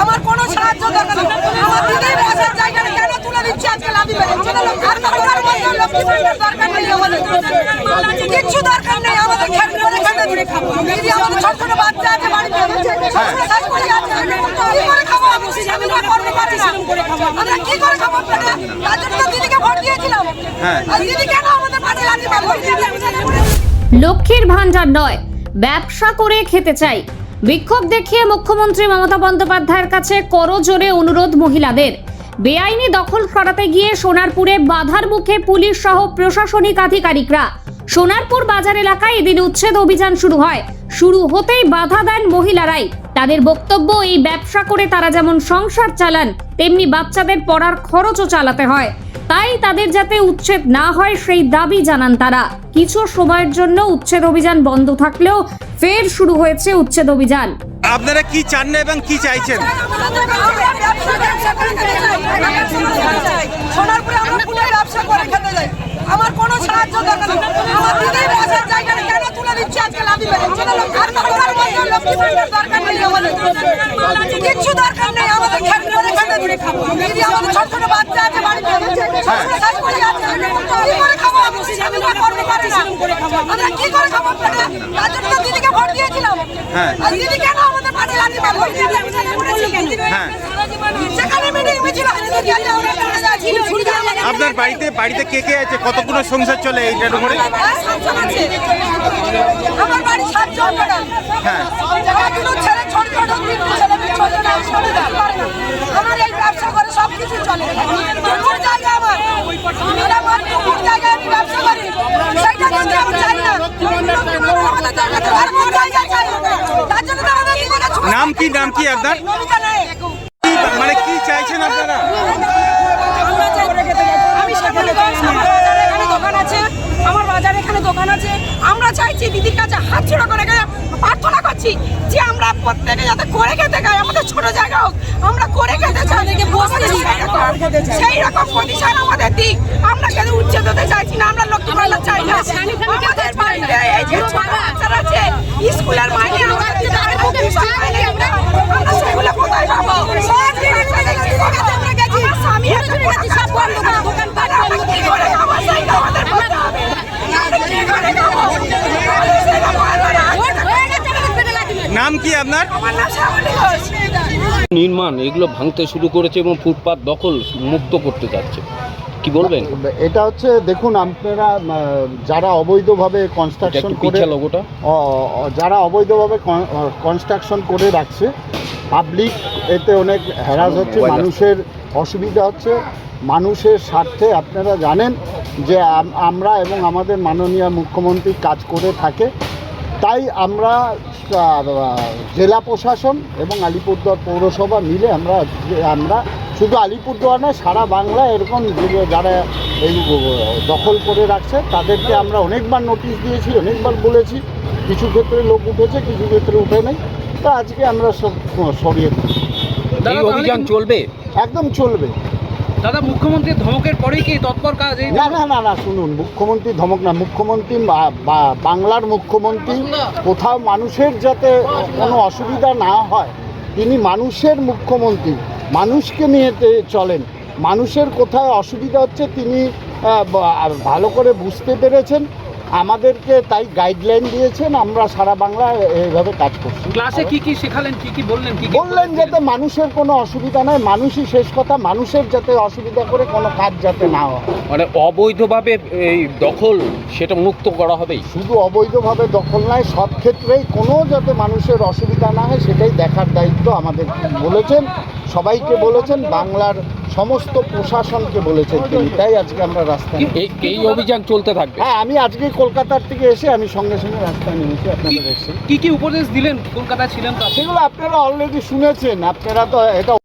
আমরা কোনো সাহায্য দরকার নেই। আমার দিদি বসার জায়গাটা কেন তুলে দিচ্ছে আজকে? লাভি বেড়ে আর কারোর মধ্যে লক্ষ্মী ভান্ডার দরকার নেই আমাদের। কিচ্ছু দরকার নেই আমাদের। খেতে খেতে দিদি দিদি আমাদের ছোট ছোট বাচ্চা আছে বাড়িতে। সংসার কাজ করে যাচ্ছে কি করে খাব আমি তো করতে পারি না। আমরা কি করে খাব আপনাকে তার জন্য তো দিদিকে ভোট দিয়েছিলাম। আর দিদি কেন আমাদের পাশে লাঠি লক্ষ্মীর ভাণ্ডার নয় ব্যবসা করে খেতে চাই। বিক্ষোভ দেখিয়ে মুখ্যমন্ত্রী মমতা বন্দ্যোপাধ্যায়ের কাছে করজোরে অনুরোধ মহিলাদের। বেআইনি দখল সরাতে গিয়ে সোনারপুরে বাধার মুখে পুলিশ সহ প্রশাসনিক আধিকারিকরা। সোনারপুর বাজার এলাকায় এদিন উচ্ছেদ অভিযান শুরু হয়। শুরু হতেই বাধা দেন মহিলারাই। তাদের বক্তব্য এই ব্যবসা করে তারা যেমন সংসার চালান তেমনি বাচ্চাদের পড়ার খরচও চালাতে হয়। তাই তাদের যাতে উচ্ছেদ না হয় সেই দাবি জানান তারা। কিছু সময়ের জন্য উচ্ছেদ অভিযান বন্ধ থাকলেও ফের শুরু হয়েছে উচ্ছেদ অভিযান। আপনারা কি চান না এবং কি চাইছেন? সোনারপুরে আমরা ফুলের ব্যবসা করে খেতে যাই আমার কোনো সাহায্য দরকার নেই। আমার দিদি বসার জায়গাটা কেন তুলে দিচ্ছে আজকে লাভি কিচ্ছু দরকার নেই আমাদের খেতে করে খেতে দিদি দিদি আমাদের ছোট ছোট বাচ্চা আছে বাড়িতে সংসার কাজ করে যাচ্ছে কি করে খাব আমি তো করতে পারি না আমরা কি করে খাব তার জন্য তো দিদিকে ভোট দিয়েছিলাম হ্যাঁ। দিদি কেন আমাদের পাশে লাঠি মারবে হ্যাঁ সেখানে মিটিং মিছিল আমরা ছুটি আপনার বাড়িতে বাড়িতে কে কে আছে? কতগুলো সংসার চলে এইটার উপরে হ্যাঁ। এখনও ছেলে ছোট ছোট তিনটে ছেলে মেয়ে ছোট ছোট একসাথে যেতে পারে না। আমার এই ব্যবসা করে সব চলে। জায়গা আমার। এটা আমার দুপুর জায়গায় আমি ব্যবসা করি। সেইটা কিন্তু আমি চাই না। আমাদের জায়গাতে আর কোনো জায়গা চাই না। তার জন্য তো আমাদের জীবনে ছোট নাম কি নাম কি আপনার নমিতা নায়ক। কি- মানে কি চাইছেন আপনারা আমি শেখালিগঞ্জ আমার বাজারে এখানে দোকান আছে আমার বাজারে এখানে দোকান আছে আমরা চাইছি দিদির কাছে হাত ছোড়া করে গেলে প্রার্থনা করছি যে আমরা প্রত্যেকে যাতে করে খেতে খাই আমাদের ছোট জায়গা হোক আমরা করে খেতে চাই। আমাদের সেই রকম- সেই রকম প্রতিষ্ঠান আমাদের দিক। আমরা কেন উচ্ছেদ হতে চাইছি না? আমরা লক্ষ্মী ভান্ডার চাই না। আমাদের বাড়িতে এই যে বাচ্চারা আছে স্কুলের মাইনে আমরা দিতে পারি না, টিউশন মাইনে আমরা আমরা সেগুলো কোথায় পাবো সব জিনিস আমরা গেছি আমার স্বামী একটা গেছি সব বন্ধ করে দোকান পাট আমরা কি করে খাব সেইটা আমাদের বলতে হবে আমরা কি করে খাব সেটা বলব না। নাম কি আপনার? নির্মাণ এগুলো ভাঙতে শুরু করেছে এবং ফুটপাত দখল মুক্ত করতে যাচ্ছে। কি বলবেন? এটা হচ্ছে দেখুন আপনারা যারা অবৈধভাবে কনস্ট্রাকশন করে লোগোটা। যারা অবৈধভাবে কনস্ট্রাকশন করে রাখছে পাবলিক এতে অনেক হ্যারাস হচ্ছে মানুষের অসুবিধা হচ্ছে। মানুষের স্বার্থে আপনারা জানেন যে আমরা এবং আমাদের মাননীয় মুখ্যমন্ত্রী কাজ করে থাকে। তাই আমরা জেলা প্রশাসন এবং আলিপুরদুয়ার পৌরসভা মিলে আমরা আমরা শুধু আলিপুরদুয়ার নয় সারা বাংলা এরকম যারা এই দখল করে রাখছে তাদেরকে আমরা অনেকবার নোটিশ দিয়েছি অনেকবার বলেছি। কিছু ক্ষেত্রে লোক উঠেছে কিছু ক্ষেত্রে উঠে নেই। তো আজকে আমরা সব সরিয়ে দিচ্ছি। এই অভিযান চলবে? একদম চলবে। দাদা মুখ্যমন্ত্রীর ধমকের পরেই কি তৎপর কাজ এই? না না না না, শুনুন, মুখ্যমন্ত্রী ধমক না, মুখ্যমন্ত্রী বাংলার মুখ্যমন্ত্রী কোথাও মানুষের যাতে কোনো অসুবিধা না হয়, তিনি মানুষের মুখ্যমন্ত্রী, মানুষকে নিয়ে চলেন। মানুষের কোথায় অসুবিধা হচ্ছে তিনি ভালো করে বুঝতে পেরেছেন। আমাদেরকে তাই গাইডলাইন দিয়েছেন আমরা সারা বাংলায় এইভাবে কাজ করছি। ক্লাসে কি কি শেখালেন কি কি বললেন কি কি বললেন যাতে মানুষের কোনো অসুবিধা নয় মানুষই শেষ কথা মানুষের যাতে অসুবিধা করে কোনো কাজ যাতে না হয়। মানে অবৈধভাবে এই দখল সেটা মুক্ত করা হবেই। শুধু অবৈধভাবে দখল নয় সব ক্ষেত্রেই কোনো যাতে মানুষের অসুবিধা না হয় সেটাই দেখার দায়িত্ব আমাদের বলেছেন সবাইকে বলেছেন বাংলার সমস্ত প্রশাসনকে বলেছেন তিনি। তাই আজকে আমরা রাস্তায় এই অভিযান চলতে থাকবে। হ্যাঁ আমি আজকে কলকাতার থেকে এসে আমি সঙ্গে সঙ্গে রাস্তায় নেমেছি আপনাদের এসে কি কি উপদেশ দিলেন? কলকাতায় ছিলেন তো সেগুলো আপনারা অলরেডি শুনেছেন আপনারা তো এটা